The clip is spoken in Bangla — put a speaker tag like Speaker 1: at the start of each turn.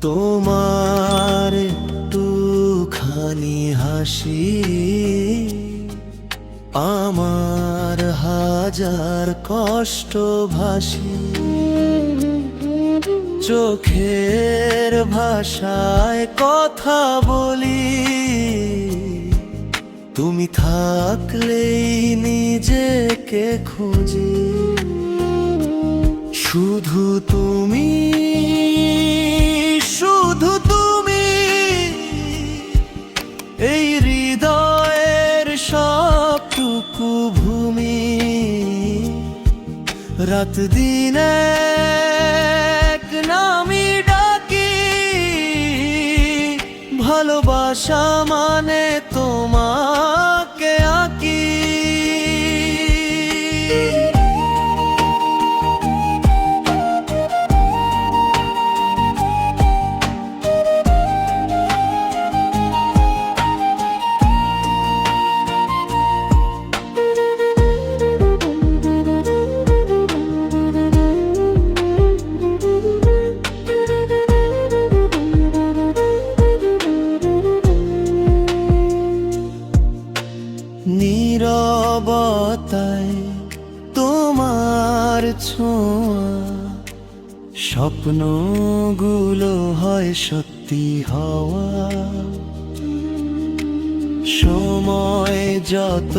Speaker 1: তোমার একটুখানি হাসি, আমার হাজার কষ্ট ভাসি। চোখের ভাষায় কথা বলি, তুমি থাকলেই নিজেকে খুঁজি। শুধু তুমি শুধু তুমি এই হৃদয়ের সবটুকু ভূমি। রাত দিন নামি ডাকি ভালোবাসা মানে তোমাকে নীরবতায় তোমার ছোঁয়া। স্বপ্নগুলো হয় সত্যি হওয়া। সময় যত